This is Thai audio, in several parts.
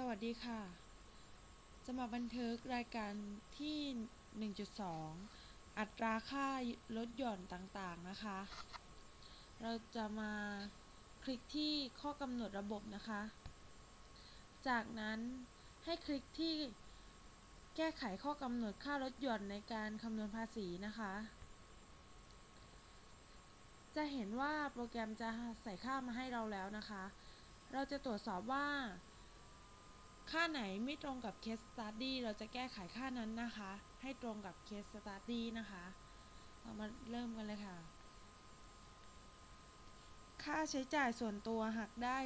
สวัสดีค่ะ จะมาบันทึกรายการที่ 1.2 อัตราค่าลดหย่อนต่างๆนะคะ เราจะมาคลิกที่ข้อกำหนดระบบนะคะ จากนั้นให้คลิกที่แก้ไขข้อกำหนดค่าลดหย่อนในการคำนวณภาษีนะคะ จะเห็นว่าโปรแกรมจะใส่ค่ามาให้เราแล้วนะคะ เราจะตรวจสอบว่า ค่าไหนไม่ตรงกับ case study เราจะแก้ไขค่านั้นนะคะ ให้ตรงกับ case study นะคะ เรามาเริ่มกันเลยค่ะ ค่าใช้จ่ายส่วนตัวหักได้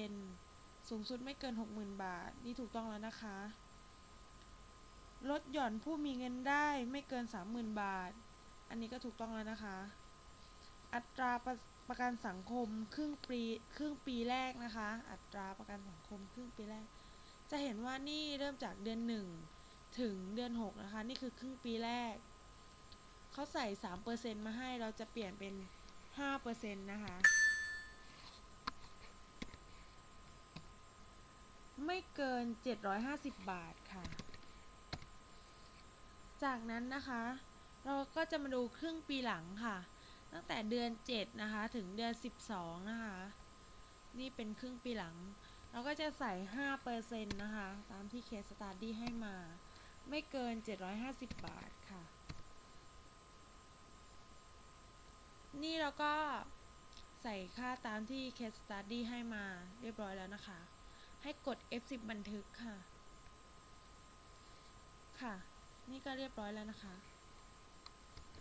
40%สูงสุดไม่เกิน 60,000 บาท นี่ถูกต้องแล้วนะคะ ลดหย่อนผู้มีเงินได้ไม่เกิน 30,000 บาท อันนี้ก็ถูกต้องแล้วนะคะ อัตราประประกันสังคมครึ่งปีครึ่งปีแรกนะคะ อัตราประกันสังคมครึ่งปีแรก จะเห็นว่านี่เริ่มจากเดือนหนึ่งถึงเดือนหกนะคะ นี่คือครึ่งปีแรก เขาใส่สามเปอร์เซ็นมาให้เราจะเปลี่ยนเป็นห้าเปอร์เซ็นนะคะ ไม่เกินเจ็ดร้อยห้าสิบบาทค่ะ จากนั้นนะคะ เราก็จะมาดูครึ่งปีหลังค่ะ ตั้งแต่เดือน 7 นะคะ ถึงเดือน 12 นะคะ นี่เป็นครึ่งปีหลัง เราก็จะใส่ 5%นะคะ ตามที่เคสสตาร์ดี้ให้มา ไม่เกิน 750 บาทค่ะ นี่เราก็ใส่ค่าตามที่เคสสตาร์ดี้ให้มาเรียบร้อยแล้วนะคะ ให้กด F10 บันทึกค่ะ ค่ะ นี่ก็เรียบร้อยแล้วนะคะ